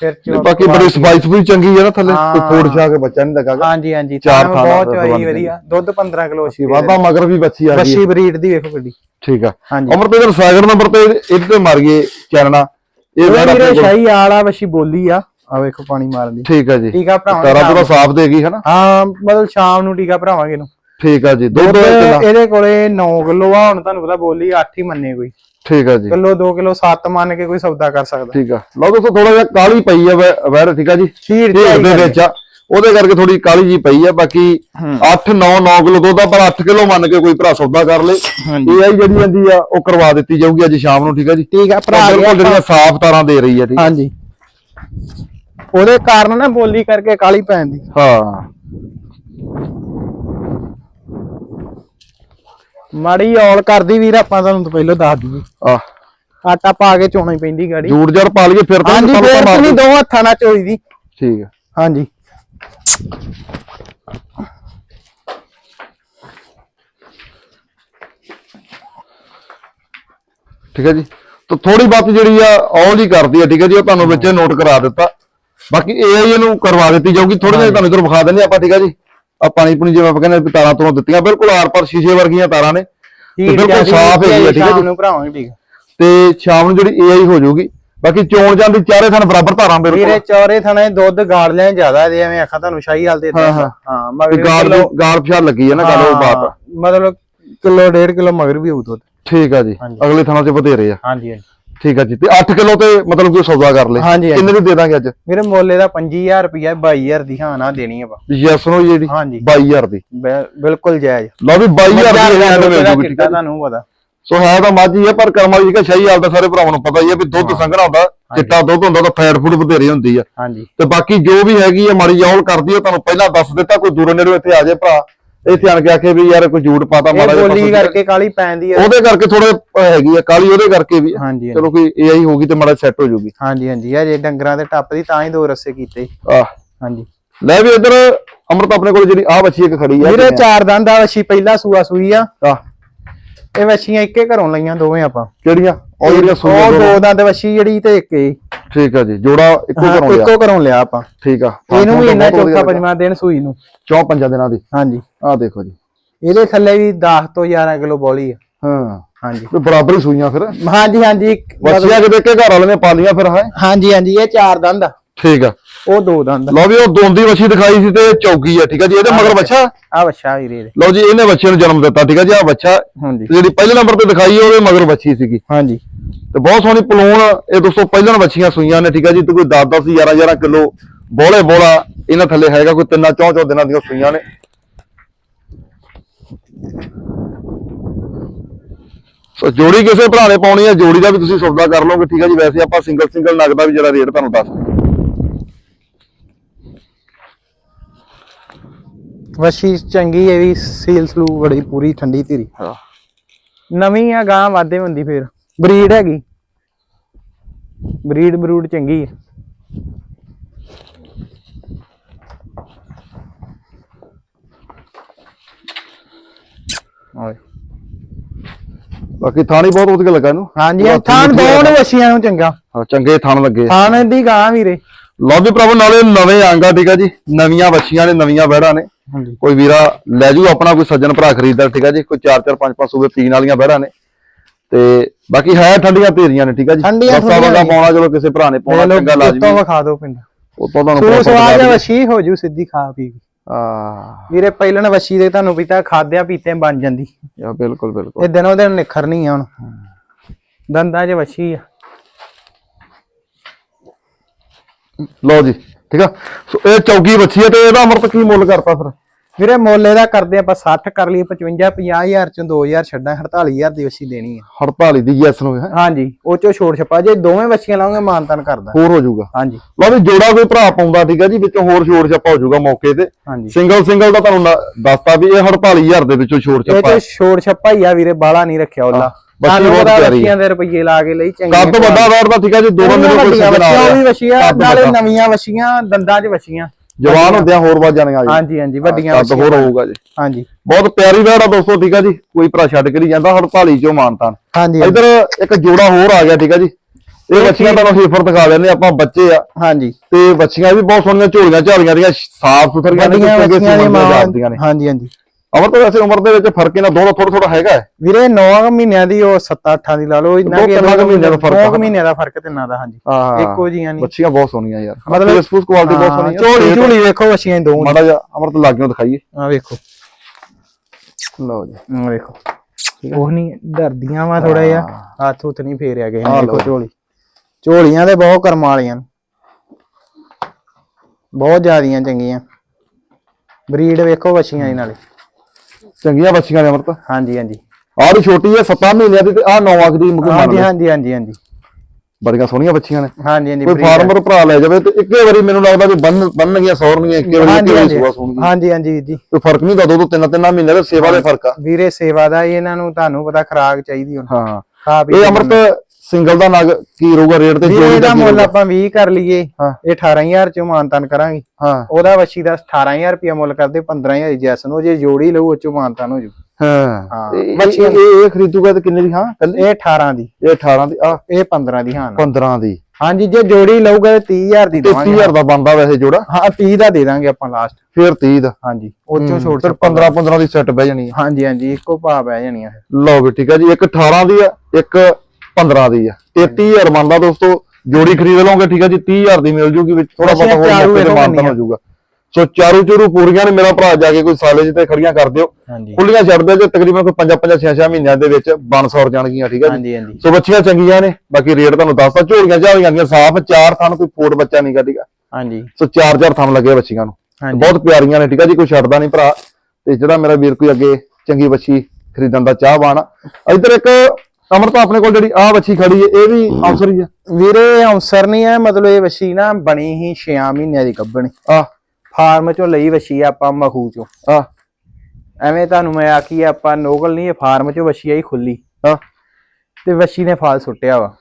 ਫਿਰ ਤੇ ਬਾਕੀ ਬੜੀ ਸਪਾਈਸ ਵੀ ਚੰਗੀ ਹੈ ਨਾ ਥੱਲੇ। ਕੋਈ ਫੋੜ ਛਾ ਕੇ ਬੱਚਾ ਨਹੀਂ ਲਗਾਗਾ ਹਾਂਜੀ ਹਾਂਜੀ। ਚਾਰ ਬਹੁਤ ਦਾ ਚਵਾਈ ਵਧੀਆ। ਦੁੱਧ 15 ਕਿਲੋ ਕੀ ਵਾਦਾ ਮਗਰ ਵੀ ਬੱਚੀ ਆ ਗਈ। ਵੱਛੀ ਬਰੀਡ ਦੀ ਵੇਖੋ ਗੱਡੀ ਠੀਕ ਆ। ਹਾਂਜੀ। ਅਮਰ ਤੇ ਸਾਗਰ ਨੰਬਰ ਤੇ ਇਹਦੇ ਤੇ ਮਾਰ ਗਏ ਚੈਨਣਾ। ਇਹ ਵੀਰੇ ਸ਼ਾਹੀ ਆਲਾ ਵੱਛੀ ਬੋਲੀ ਆ। ਆ ਵੇਖੋ ਪਾਣੀ ਮਾਰਦੀ ਠੀਕ ਆ ਜੀ। ਠੀਕ ਆ ਭਰਾਵਾਂ ਤਾਰਾ ਪੂਰਾ ਸਾਫ਼ ਦੇਗੀ ਹੈ ਨਾ ਹਾਂ ਮਤਲਬ ਸ਼ਾਮ ਨੂੰ ਟੀਕਾ ਭਰਾਵਾਂਗੇ ਇਹਨੂੰ। ਠੀਕ ਆ ਜੀ। ਦੁੱਧ ਇਹਦੇ ਕੋਲੇ 9 ਕਿਲੋ ਆ ਹੁਣ ਤੁਹਾਨੂੰ ਪਤਾ ਬੋਲੀ 8 ਹੀ ਮੰਨੇ ਕੋਈ। ਠੀਕ ਆ ਜੀ। ਕਿਲੋ 2 ਕਿਲੋ 7 ਮੰਨ ਕੇ ਕੋਈ ਸੌਦਾ ਕਰ ਸਕਦਾ। ਠੀਕ ਆ। ਲਓ ਦੋਸਤੋ ਥੋੜਾ ਜਿਹਾ ਕਾਲੀ ਪਈ ਆ ਵੈ- ਵੈੜ ਠੀਕ ਆ ਜੀ? ਖੀਰ ਦੇ। ਵਿੱਚ ਆ। ਉਹਦੇ ਕਰਕੇ ਥੋੜੀ ਕਾਲੀ ਜੀ ਪਈ ਆ ਬਾਕੀ 8 9 9 ਕਿਲੋ ਦੁੱਧ ਆ ਪਰ 8 ਕਿਲੋ ਮੰਨ ਕੇ ਕੋਈ ਭਰਾ ਸੌਦਾ ਕਰ ਲੇ। ਇਹ ਆਈ ਜਿਹੜੀ ਜਾਂਦੀ ਆ ਉਹ ਕਰਵਾ ਦਿੱਤੀ ਜਾਊਗੀ ਅੱਜ ਸ਼ਾਮ ਨੂੰ ਠੀਕ ਆ ਜੀ? ਠੀਕ ਆ ਭਰਾ ਬਿਲਕੁਲ ਜਿਹੜੀਆਂ ਸਾਫ਼ ਤਾਰਾਂ ਦੇ ਰਹੀ ਆ ਠੀਕ ਹਾਂਜੀ। ਉਹਦੇ ਕਾਰਨ ਨਾ ਬੋਲੀ ਕਰਕੇ ਕਾਲੀ ਪੈਣ ਦੀ ਹਾਂ। ਮਾੜੀ ਔਲ ਕਰਦੀ ਵੀਰ ਆਪਾਂ ਤੁਹਾਨੂੰ ਤਾਂ ਪਹਿਲਾਂ ਦੱਸ ਦਈਏ। ਆ ਆਟਾ ਪਾ ਕੇ ਚੋਣੀ ਪੈਂਦੀ ਗਾੜੀ। ਜੂੜ ਜੜ ਪਾ ਲਈਏ ਫਿਰ ਤਾਂ ਹਾਂਜੀ ਫੇਰ ਦਿਓ। ਦੋ ਹੱਥਾਂ ਨਾਲ ਚੋਈ ਦੀ। ਠੀਕ ਹੈ। ਹਾਂਜੀ। ਠੀਕ ਹੈ ਜੀ। ਤਾਂ ਥੋੜੀ ਬਾਤ ਜਿਹੜੀ ਆ ਔਲ ਹੀ ਕਰਦੀ ਆ ਠੀਕ ਹੈ ਜੀ ਉਹ ਤੁਹਾਨੂੰ ਵਿੱਚ ਨੋਟ ਕਰਾ ਦਿੱਤਾ। ਬਾਕੀ ਏਆਈ ਇਹਨੂੰ ਕਰਵਾ ਦਿੱਤੀ ਜਾਊਗੀ ਥੋੜੀ ਜਿਹੀ ਤੁਹਾਨੂੰ ਇਧਰ ਵਿਖਾ ਦਿੰਦੇ ਆਪਾਂ ਠੀਕ ਹੈ ਜੀ। ਆ ਪਾਣੀ ਪੁਣੀ ਜਿਵੇਂ ਆਪਾਂ ਕਹਿੰਦੇ ਤਾਰਾਂ ਤੋਂ ਦਿੱਤੀਆਂ ਬਿਲਕੁਲ ਆਰ ਪਰ ਸ਼ੀਸ਼ੇ ਵਰਗੀਆਂ ਤਾਰਾਂ ਨੇ ਤੇ ਬਿਲਕੁਲ ਸਾਫ਼ ਹੈਗੀ ਆ ਠੀਕ ਹੈ ਜੀ। ਨੂੰ ਭਰਾਵਾਂਗੇ ਠੀਕ। ਤੇ ਸ਼ਾਮ ਨੂੰ ਜਿਹੜੀ ਏਆਈ ਹੋ ਜਾਊਗੀ ਬਾਕੀ ਚੋਣ ਜਾਂਦੀ ਚਾਰੇ ਥਣ ਬਰਾਬਰ ਧਾਰਾਂ ਵੀਰੇ ਬਿਲਕੁਲ ਚੌਰੇ ਥਣੇ ਦੁੱਧ ਗਾੜ ਲਿਆ ਜ਼ਿਆਦਾ ਇਹਦੇ ਐਵੇਂ ਆਖਾਂ ਤੁਹਾਨੂੰ ਸ਼ਾਹੀ ਹਾਲ ਦੇ ਹਾਂ, ਹਾਂ। ਹਾਂ ਵੀ ਮਗਰ ਗਾਲ ਕਿਲੋ- ਗਾਲ ਪਿਛਾ ਲੱਗੀ ਹੈ ਨਾ ਗੱਲ ਉਹ ਬਾਤ। ਮਤਲਬ ਕਿਲੋ ਡੇਢ ਕਿਲੋ ਮਗਰ ਵੀ ਹੋਊ ਦੁੱਧ। ਠੀਕ ਆ ਜੀ। ਅਗਲੇ ਥਣਾਂ 'ਚ ਵਧੇਰੇ ਆ। ਹਾਂਜੀ ਹਾਂਜੀ। ਠੀਕ ਆ ਜੀ। ਤੇ 8 ਕਿਲੋ ਤੇ ਮਤਲਬ ਕੋਈ ਸੌਦਾ ਕਰ ਲੈ। ਹਾਂਜੀ, ਹਾਂਜੀ। ਕਿੰਨੇ ਦੀ ਦੇ ਦਾਂਗੇ ਅੱਜ? ਵੀਰੇ ਮੋਲੇ ਦਾ 25000 ਰੁਪਇਆ 22000 ਦੀ। ਹਾਂ ਨਾ ਦੇਣੀ ਆਪਾਂ। ਯੈਸ ਨੋ ਜਿਹੜੀ ਹਾਂਜੀ। 22000 ਦੀ। ਬਿ- ਬਿਲਕੁਲ ਜਾਇਜ਼। ਲਓ ਵੀ 22000 ਦੀ ਰੁਪਏ ਦਾ ਜੂਗੀ ਠੀਕ ਕਿੱਟਾ ਆ ਜੀ। ਤੁਹਾਨੂੰ ਪਤਾ। ਸੋ ਹੈ ਤਾਂ ਮਾਝੀ ਹੈ ਪਰ ਕਰਮਾ ਜੀ ਕਾ ਸ਼ਾਹੀ ਹਾਲ ਦਾ ਸਾਰੇ ਭਰਾਵਾਂ ਨੂੰ ਪਤਾ ਹੀ ਹੈ ਵੀ ਦੁੱਧ ਸੰਘਣਾ ਹੁੰਦਾ ਚਿੱਟਾ ਦੁੱਧ ਹੁੰਦਾ ਤਾਂ ਫੈਟ ਫੂਡ ਵਧੇਰੇ ਹੁੰਦੀ ਆ। ਹਾਂਜੀ। ਤੇ ਬਾਕੀ ਜੋ ਵੀ ਹੈਗੀ ਹੈ ਮਾੜੀ ਜੌਲ ਕਰਦੀ ਹੈ ਤੁਹਾਨੂੰ ਪਹਿਲਾਂ ਦੱਸ ਦਿੱਤਾ ਕੋਈ ਦੂਰੋਂ ਨੇੜੇ ਇੱਥੇ ਆ ਜਾਏ ਭਰਾ। ਇੱਥੇ ਆਣ ਕੇ ਆਖੇ ਵੀ ਯਾਰ ਕੋਈ ਝੂਠ ਪਾਤਾ ਇਹ ਮਾੜਾ ਜਿਹਾ ਬੋਲੀ ਕਰਕੇ ਕਾਲੀ ਪੈਂਦੀ ਹੈ ਉਹਦੇ ਕਰਕੇ ਥੋੜੇ ਹੈਗੀ ਆ ਕਾਲੀ ਉਹਦੇ ਕਰਕੇ ਵੀ। ਆ। ਹਾਂਜੀ ਚਲੋ ਕੋਈ ਏਆਈ ਹੋਗੀ ਤੇ ਮਾੜਾ ਸੈੱਟ ਹੋ ਜੂਗੀ ਹਾਂਜੀ ਹਾਂਜੀ ਇਹ ਜੇ ਡੰਗਰਾਂ ਦੇ ਟੱਪ ਦੀ ਤਾਂ ਹੀ ਦੋ ਰਸੇ ਕੀਤੇ। ਆਹ। ਹਾਂਜੀ। ਲੈ ਵੀ ਇੱਧਰ ਅਮਰਤ ਆਪਣੇ ਕੋਲ ਜਿਹੜੀ ਆਹ ਬੱਚੀ ਇੱਕ ਖੜੀ ਆ ਵੀਰੇ ਚਾਰ ਦੰਦ ਆ ਵਛੀ ਪਹਿਲਾ ਸੂਆ ਸੂਈ ਆ। ਆਹ। ਇਹ ਵਛੀਆਂ ਇੱਕੇ ਘਰੋਂ ਲਈਆਂ ਦੋਵੇਂ ਆਪਾਂ। ਕਿਹੜੀਆਂ? ਉਹ ਜਿਹੜੀਆਂ ਉਹ ਸੂਈਆਂ ਦੋ। ਦੰਦ ਵਛੀ ਜਿਹੜੀ ਤੇ ਇੱਕ ਇਹ ਠੀਕ ਆ ਜੀ ਜੋੜਾ ਇੱਕੋ ਹਾਂ, ਘਰੋਂ ਲਿਆ। ਇੱਕੋ ਘਰੋਂ ਲਿਆ ਆਪਾਂ। ਠੀਕ ਆ ਇਹਨੂੰ ਵੀ ਇੰਨਾ ਚੌਥਾ। ਪੰਜਵਾਂ ਦਿਨ ਸੂਈ ਨੂੰ। ਚੌਂ ਪੰਜਾਂ ਦਿਨਾਂ ਦੀ। ਹਾਂਜੀ। ਆਹ ਦੇਖੋ ਜੀ। ਇਹਦੇ ਥੱਲੇ ਵੀ 10 ਤੋਂ 11 ਕਿਲੋ ਬੋਲੀ ਆ। ਹਾਂ। ਹਾਂਜੀ। ਤੇ ਬਰਾਬਰ ਹੀ ਸੂਈਆਂ ਫਿਰ। ਹਾਂਜੀ ਹਾਂਜੀ। ਇੱਕ- ਬੱਚੀਆਂ ਕਿਤੇ ਕੇ ਘਰ ਵਾਲੇ ਨੇ ਪਾਲੀਆਂ ਫਿਰ ਹਾਂਜੀ ਹਾਂਜੀ ਇਹ ਚਾਰ ਦੰਦ ਆ। ਠੀਕ ਆ। ਉਹ ਦੋ ਦੰਦ ਲਓ ਵੀ ਉਹ ਦੋਂਦੀ ਵੱਛੀ ਦਿਖਾਈ ਸੀ ਤੇ ਚੌਗੀ ਆ ਠੀਕ ਆ ਜੀ। ਇਹਦੇ ਮਗਰ ਬੱਚਾ ਆ ਵਛਾ ਵੀਰੇ ਇਹਦੇ। ਲਓ ਜੀ ਇਹਨੇ ਬੱਚੇ ਨੂੰ ਜਨਮ ਦਿੱਤਾ ਠੀਕ ਆ ਜੀ। ਆ ਬੱਚਾ ਹਾਂਜੀ। ਜਿਹੜੀ ਪਹਿਲੇ ਨੰਬਰ ਤੇ ਦਿਖਾਈ ਉਹਦੇ ਮਗਰ ਬੱਚੀ ਸੀਗੀ। ਹਾਂਜੀ। ਤੇ ਬਹੁਤ ਸੋਹਣੀ ਪਲੂਣ ਇਹ ਦੋਸਤੋ ਪਹਿਲਾਂ ਬੱਚੀਆਂ ਸੂਈਆਂ ਨੇ ਠੀਕ ਆ ਜੀ? ਤੇ ਕੋਈ 10 10 11 11 ਕਿਲੋ ਬੋਲੇ ਬੋਲਾ ਇਹਨਾਂ ਥੱਲੇ ਹੈਗਾ ਕੋਈ ਤਿੰਨਾਂ ਚੌਂ ਚੌਂ ਦਿਨਾਂ ਦੀਆਂ ਸੂਈਆਂ ਨੇ। ਸੋ ਜੋੜੀ ਕਿਸੇ ਭਰਾ ਨੇ ਪਾਉਣੀ ਹੈ ਜੋੜੀ ਦਾ ਵੀ ਤੁਸੀਂ ਸੌਦਾ ਕਰ ਲਓਗੇ ਠੀਕ ਆ ਜੀ? ਵੈਸੇ ਆਪਾਂ ਸਿੰਗਲ ਸਿੰਗਲ ਨਗ ਦਾ ਵੀ ਜਿਹੜਾ ਰੇਟ ਤੁਹਾਨੂੰ ਦੱਸ ਵਛੀ ਚੰਗੀ ਹੈ ਵੀ ਸੀਲ ਸਲੂ ਬੜੀ ਪੂਰੀ ਠੰਡੀ ਧੀਰੀ। ਹਾਂ। ਨਵੀਂ ਆ ਗਾਂ ਵਾਧੇ ਹੁੰਦੀ ਫੇਰ। ਬਰੀਡ ਹੈਗੀ। ਬਰੀਡ ਬਰੂਡ ਚੰਗੀ ਹੈ ਓਏ ਬਾਕੀ ਥਾਣੀ ਬਹੁਤ ਵਧੀਆ ਲੱਗਾ ਇਹਨੂੰ। ਹਾਂਜੀ ਇਹ ਦੋਣ ਲੱਗਾ। ਵਛੀਆਂ ਨੂੰ ਚੰਗਾ। ਹਾਂ, ਚੰਗੇ ਥਣ ਲੱਗੇ। ਥਾਨ ਦੀ ਗਾਂ ਵੀਰੇ। ਲਓ ਵੀ ਭਰਾਵੋ ਨਾਲੇ ਨਵੇਂ ਆਂਗਾ ਠੀਕ ਆ ਜੀ। ਨਵੀਆਂ ਬੱਚੀਆਂ ਨੇ ਨਵੀਆਂ ਬਹਿੜਾਂ ਨੇ। ਕੋਈ ਵੀਰਾ ਲੈ ਜੂ ਆਪਣਾ ਕੋਈ ਸੱਜਣ ਭਰਾ ਖਰੀਦਦਾ ਠੀਕ ਆ ਜੀ। ਕੋਈ 4 4 5 5 ਸੂਬੇ ਪੀਣ ਵਾਲੀਆਂ ਬਹਿੜਾਂ ਨੇ। ਤੇ ਬਾਕੀ ਹੈ ਠੰਡੀਆਂ ਧੀਰੀਆਂ ਨੇ ਠੀਕ ਆ ਜੀ? ਠੰਡੀਆਂ ਵਗਾ ਨੇ। ਪਾਉਣਾ ਚਲੋ ਕਿਸੇ ਭਰਾ ਨੇ ਪਾਉਣਾ ਲੈ ਚੰਗਾ ਉੱਤੋਂ ਲਾਜ਼ਮੀ ਵਿਖਾ ਦਿਓ ਪਿੰਡ। ਉਹ ਤੋਂ ਤੁਹਾਨੂੰ ਤੂੰ profit ਸਵਾਦ ਲੱਗ ਵਛੀ ਹੋ ਜੂ ਸਿੱਧੀ ਖਾ ਪੀ ਕੇ। ਆ ਵੀਰੇ ਪਹਿਲਣ ਵਛੀ ਦੇ ਤੁਹਾਨੂੰ ਪਤਾ ਖਾਦਿਆਂ ਪੀਤੇ ਬਣ ਜਾਂਦੀ। ਯਾ ਬਿਲਕੁਲ ਬਿਲਕੁਲ। ਇਹ ਦਿਨੋਂ ਦਿਨ ਨਿਖਰਨੀ ਆ ਹੁਣ। ਦੰਦਾਂ 'ਚ ਵਛੀ ਆ। ਲਓ ਜੀ ਠੀਕ ਆ? ਸੋ ਇਹ ਚੌਗੀ ਬੱਚੀ ਹੈ ਤੇ ਇਹਦਾ ਅਮਰਤ ਕੀ ਮੁੱਲ ਕਰਤਾ ਫਿਰ? ਵੀਰੇ ਮੋਲੇ ਦਾ ਕਰਦੇ ਆਪਾਂ 60 ਕਰ ਲਈਏ 55 50000 ਚੋਂ 2000 ਛੱਡਾਂ 48000 ਦੀ ਵਛੀ ਦੇਣੀ ਆ। 48 ਦੀ ਯੈਸ ਨੂੰ ਹੈ। ਹਾਂਜੀ ਉਹ ਚੋਂ ਛੋੜ ਛਪਾ ਜੇ ਦੋਵੇਂ ਵਛੀਆਂ ਲਾਉਂਗੇ ਮਾਨਤਨ ਕਰਦਾ। ਹੋਰ ਹੋ ਜਾਊਗਾ। ਹਾਂਜੀ। ਲਓ ਵੀ ਜੋੜਾ ਕੋਈ ਭਰਾ ਪਾਉਂਦਾ ਠੀਕ ਆ ਜੀ ਵਿੱਚੋਂ ਹੋਰ ਛੋੜ ਛੱਪਾ ਹੋ ਜਾਊਗਾ ਮੌਕੇ ਤੇ। ਸਿੰਗਲ ਸਿੰਗਲ ਦਾ ਤੁਹਾਨੂੰ ਦੱਸਤਾ ਵੀ ਇਹ 48000 ਦੇ ਵਿੱਚੋਂ ਛੋੜ ਇਹ ਛੱਪਾ ਚੋਂ ਛੋੜ ਛਪਾ ਹੀ ਆ ਵੀਰੇ ਬਾਲਾ ਨਹੀਂ ਰੱਖਿਆ ਉਹਦਾ। ਬੱਚੀ ਬਹੁਤ ਪਿਆਰੀ ਵਛੀਆਂ ਦੇ ਰੁਪਏ ਲਾ ਕੇ ਲਈ ਚੰਗੀ ਕੱਦ ਵੱਡਾ ਵੈਟ ਦਾ ਠੀਕ ਆ ਜੀ ਦੋਨੋਂ ਮੇਰੇ ਕੋਲ ਸੱਜਣ ਆ। ਵੀ ਨਾਲੇ। ਨਵੀਆਂ ਵਛੀਆਂ ਦੰਦਾਂ 'ਚ ਵਛੀਆਂ। ਜਵਾਨ ਹੁੰਦਿਆਂ ਹੋਰ ਵੱਜ ਜਾਣੀਆਂ ਜੀ ਹਾਂਜੀ ਹਾਂਜੀ ਵੱਡੀਆਂ ਕੱਦ ਹੋਰ ਹੋਊਗਾ ਜੀ। ਹਾਂਜੀ। ਬਹੁਤ ਪਿਆਰੀ ਵੈਟ ਆ ਦੋਸਤੋ ਠੀਕ ਆ ਜੀ। ਕੋਈ ਭਰਾ ਛੱਡ ਕੇ ਨਹੀਂ ਜਾਂਦਾ 48 ਚੋਂ ਮਾਨਤਾਨ। ਹਾਂਜੀ ਇੱਧਰ ਇੱਕ ਜੋੜਾ ਹੋਰ ਆ ਗਿਆ ਠੀਕ ਆ ਜੀ। ਇਹ ਬੱਚੀਆਂ ਤੁਹਾਨੂੰ ਹੀਫਰ ਦਿਖਾ ਦਿੰਦੇ ਆਪਾਂ ਬੱਚੇ ਆ। ਹਾਂਜੀ। ਤੇ ਬੱਚੀਆਂ ਵੀ ਬਹੁਤ ਸੋਹਣੀਆਂ ਝੋਲੀਆਂ ਝਾਲੀਆਂ ਦੀਆਂ ਸਾਫ਼ ਸੁਥਰੀਆਂ ਨੇ ਸੀਮਨ ਦੀਆਂ ਨੇ। ਹਾਂਜੀ ਹਾਂਜੀ। ਅਮਰ ਤਾਂ ਵੈਸੇ ਉਮਰ ਦੇ ਵਿੱਚ ਫ਼ਰਕ ਇਹਨਾਂ ਦੋਨੋਂ ਥੋੜਾ ਥੋੜਾ ਹੈਗਾ ਹੈ। ਵੀਰੇ 9 ਮਹੀਨਿਆਂ ਦੀ ਉਹ 7-8 ਦੀ ਲਾ ਲਓ ਇੰਨਾ ਦੋ ਕਿ ਤਿੰਨਾਂ ਕੁ ਮਹੀਨਿਆਂ ਦਾ ਫ਼ਰਕ ਆ। 9 ਮਹੀਨਿਆਂ ਦਾ ਫ਼ਰਕ ਤੇ ਨਾ ਦਾ ਹਾਂਜੀ। ਹਾਂ ਇੱਕੋ ਜੀਆਂ ਨਹੀਂ ਬੱਚੀਆਂ ਬਹੁਤ ਸੋਹਣੀਆਂ ਯਾਰ। ਮਤਲਬ- ਮਤਲਬ ਸਪੂਸ ਕੁਆਲਿਟੀ ਬਹੁਤ ਸੋਹਣੀ ਹੈ ਝੋਲੀ ਝੋਲੀ ਵੇਖੋ ਵਛੀਆਂ ਦੋ ਮਾੜਾ ਜਿਹਾ ਅਮਰ ਤੋਂ ਲਾਗਿਓ ਦਿਖਾਈਏ। ਆ ਵੇਖੋ। ਲਓ ਜੀ। ਆ ਵੇਖੋ। ਉਹ ਨਹੀਂ ਡਰਦੀਆਂ ਵਾ ਥੋੜਾ ਜਿਹਾ। ਹੱਥ ਹੁੱਥ ਨਹੀਂ ਫੇਰਿਆ ਗਏ ਆਹ ਵੇਖੋ ਲਓ। ਝੋਲੀ। ਝੋਲੀਆਂ ਤੇ ਬਹੁਤ ਕਰਮ ਵਾਲੀਆਂ ਨੇ। ਬਹੁਤ ਜ਼ਿਆਦੀਆਂ ਚੰਗੀਆਂ। ਬਰੀਡ ਵੇਖੋ ਵਛੀਆਂ ਦੀ ਨਾਲੇ। ਚੰਗੀਆਂ ਬੱਚੀਆਂ ਨੇ ਅਮਰਤ ਹਾਂਜੀ ਹਾਂਜੀ। ਆਹ ਦੀ ਛੋਟੀ ਹੈ 7 ਮਹੀਨਿਆਂ ਦੀ ਤੇ ਆਹ 9 ਅੱਖ ਦੀ ਮੁਕੀ ਹਾਂਜੀ ਹਾਂਜੀ ਹਾਂਜੀ ਹਾਂਜੀ। ਬੜੀਆਂ ਸੋਹਣੀਆਂ ਬੱਚੀਆਂ ਨੇ। ਹਾਂਜੀ ਹਾਂਜੀ ਕੋਈ ਫਾਰਮਰ ਭਰਾ ਲੈ ਜਾਵੇ ਤੇ ਇੱਕੇ ਵਾਰੀ ਮੈਨੂੰ ਲੱਗਦਾ ਵੀ ਬੰਨ ਬੰਨਗੀਆਂ ਸੌਰਨੀਆਂ ਇੱਕੇ ਵਾਰੀ ਇੱਕੇ ਵਾਰੀ ਸੁਆ ਸੋਣਗੀਆਂ। ਹਾਂਜੀ ਹਾਂਜੀ ਵੀਰ ਜੀ। ਕੋਈ ਫ਼ਰਕ ਨਹੀਂ ਦਾ ਦੋ ਦੋ ਤਿੰਨ ਤਿੰਨ ਮਹੀਨੇ ਦਾ ਸੇਵਾ ਦੇ ਫ਼ਰਕ ਆ। ਵੀਰੇ ਸੇਵਾ ਦਾ ਇਹਨਾਂ ਨੂੰ ਤੁਹਾਨੂੰ ਪਤਾ ਖਰਾਕ ਚਾਹੀਦੀ ਹੁਣ। ਹਾਂ। ਇਹ ਅਮਰਤ ਸਿੰਗਲ ਦਾ ਨਗ ਕੀ ਰਹੂਗਾ ਰੇਟ ਤੇ ਜੋੜੀ ਇਹਦਾ ਮੁੱਲ? ਆਪਾਂ 20 ਕਰ ਲਈਏ। ਹਾਂ। ਇਹ 18000 ਚ ਮਾਨਤਾਨ ਕਰਾਂਗੇ। ਹਾਂ। ਉਹਦਾ ਵੱਛੀ ਦਾ 18000 ਰੁਪਇਆ ਮੁੱਲ ਕਰਦੇ 15000 ਦੀ ਜੈਸ ਨੂੰ ਜੇ ਜੋੜੀ ਲਊ ਉਹ ਚ ਮਾਨਤਾਨ ਹੋ ਜੂ। ਹਾਂ। ਹਾਂ। ਇਹ- ਇਹ ਖਰੀਦੂਗਾ ਤੇ ਕਿੰਨੇ ਦੀ? ਹਾਂ ਇਹ 18 ਦੀ। ਇਹ 18 ਦੀ ਆ ਇਹ 15 ਦੀ ਹਾਂ। 15 ਦੀ। ਹਾਂਜੀ ਜੇ ਜੋੜੀ ਲਊਗਾ ਤੇ 30000 ਦੀ ਦਵਾਂਗੇ। 33000 ਦਾ ਬੰਦਾ ਵੈਸੇ ਜੋੜਾ? ਹਾਂ 30 ਦਾ ਦੇ ਦਾਂਗੇ ਆਪਾਂ ਲਾਸਟ ਫਿਰ 30 ਦਾ। ਹਾਂਜੀ ਉਹ ਚੋਂ ਛੋਟ ਫਿਰ 15 15 ਦੀ ਸੈੱਟ ਬਹਿ ਜਾਣੀ ਆ। ਹਾਂਜੀ ਹਾਂਜੀ ਇੱਕੋ ਭਾਅ ਬਹਿ ਜਾਣੀਆਂ ਫਿਰ ਲਓ ਵੀ ਠੀਕ ਆ ਜੀ ਇੱਕ 18 ਦੀ ਆ ਇੱਕ 15 ਦੀ ਆ। 33000 ਬੰਦਾ ਦੋਸਤੋ ਜੋੜੀ ਖਰੀਦ ਲਓਗੇ ਠੀਕ ਆ ਜੀ 30000 ਦੀ ਮਿਲ ਜੂਗੀ ਵਿੱਚ ਥੋੜਾ ਬਹੁਤਾ ਹੋਰ ਇਹਨੂੰ ਮਾਨਤਾ ਹੋ। ਜਾਊਗਾ ਸੋ ਚਾਰੂ ਚੂਰੂ ਪੂਰੀਆਂ ਨੇ ਮੇਰਾ ਭਰਾ ਜਾ ਕੇ ਕੋਈ ਸਾਲੇ ਤੇ ਖੜੀਆਂ ਕਰ ਦਿਓ। ਖੁੱਲੀਆਂ ਛੱਡ ਦਿਓ ਜੇ ਤਕਰੀਬਨ ਕੋਈ 5 5 6 6 ਮਹੀਨਿਆਂ ਦੇ ਵਿੱਚ ਬਣ ਸੌਰ ਜਾਣਗੀਆਂ ਠੀਕ ਆ ਜੀ। ਸੋ ਬੱਚੀਆਂ ਚੰਗੀਆਂ ਨੇ ਬਾਕੀ ਰੇਟ ਤੁਹਾਨੂੰ ਦੱਸਦਾ ਝੋਲੀਆਂ ਝਾਲੀਆਂ ਦੀਆਂ ਸਾਫ਼ ਚਾਰ ਥਣ ਕੋਈ ਫੋੜ ਬੱਚਾ ਨਹੀਂ ਠੀਕ ਆ। ਹਾਂਜੀ। ਸੋ ਚਾਰ ਚਾਰ ਥਣ ਲੱਗੇ ਬੱਚੀਆਂ ਨੂੰ। ਬਹੁਤ ਪਿਆਰੀਆਂ ਨੇ ਠੀਕ ਆ ਜੀ ਕੋਈ ਛੱਡਦਾ ਨਹੀਂ ਭਰਾ। ਤੇ ਜਿਹੜਾ ਮੇਰਾ ਵੀਰ ਕੋਈ ਅੱਗੇ ਚੰਗੀ ਬੱਚੀ ਖਰੀਦਣ ਦਾ ਚਾਹਵਾਨ ਇੱਧਰ ਇੱਕ ਅਮਰਤਾ ਆਪਣੇ ਕੋਲ ਜਿਹੜੀ ਆਹ ਬੱਚੀ ਖੜੀ ਹੈ ਇਹ ਵੀ ਅਫਸਰ ਹੀ ਆ। ਵੀਰੇ ਅਨਸਰ ਨਹੀਂ ਹੈ ਮਤਲਬ ਇਹ ਵਸ਼ੀ ਨਾ ਬਣੀ ਹੀ 6 ਮਹੀਨਿਆਂ ਦੀ ਗੱਭਣੀ। ਆ। ਫਾਰਮ ਚੋਂ ਲਈ ਵਸ਼ੀ ਆਪਾਂ ਮਖੂ ਚੋਂ। ਆ। ਐਵੇਂ ਤੁਹਾਨੂੰ ਮੈਂ ਆਖੀ ਆਪਾਂ ਨੋਗਲ ਨਹੀਂ ਇਹ ਫਾਰਮ ਚੋਂ ਵਸ਼ੀ ਆਈ ਖੁੱਲੀ। ਆ। ਤੇ ਵਸ਼ੀ ਨੇ ਫਾਲ ਸੁੱਟਿਆ ਵਾ।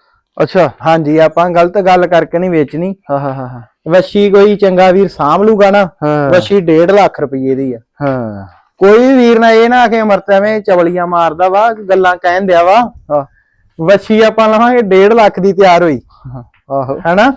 ਅੱਛਾ। ਹਾਂਜੀ ਆਪਾਂ ਗਲਤ ਗੱਲ ਕਰਕੇ ਨਹੀਂ ਵੇਚਣੀ। ਹਾਂ ਹਾਂ ਹਾਂ ਹਾਂ। ਵਸ਼ੀ ਕੋਈ ਚੰਗਾ ਵੀਰ ਸਾਂਭ ਲੂਗਾ ਨਾ ਹਾਂ। ਵਸ਼ੀ 1.5 ਲੱਖ ਰੁਪਏ ਦੀ ਆ। ਹਾਂ। ਕੋਈ ਵੀਰ ਨਾ ਇਹ ਨਾ ਆਖੇ ਅਮਰਤ ਐਵੇਂ ਚਵਲੀਆਂ ਮਾਰਦਾ ਵਾ ਗੱਲਾਂ ਕਹਿਣ ਦਿਆ ਵਾ। ਵਸ਼ੀ ਆਪਾਂ ਲਵਾਂਗੇ 1.5 ਲੱਖ ਦੀ ਤਿਆਰ ਹੋਈ। ਆਹੋ। ਹੈਨਾ?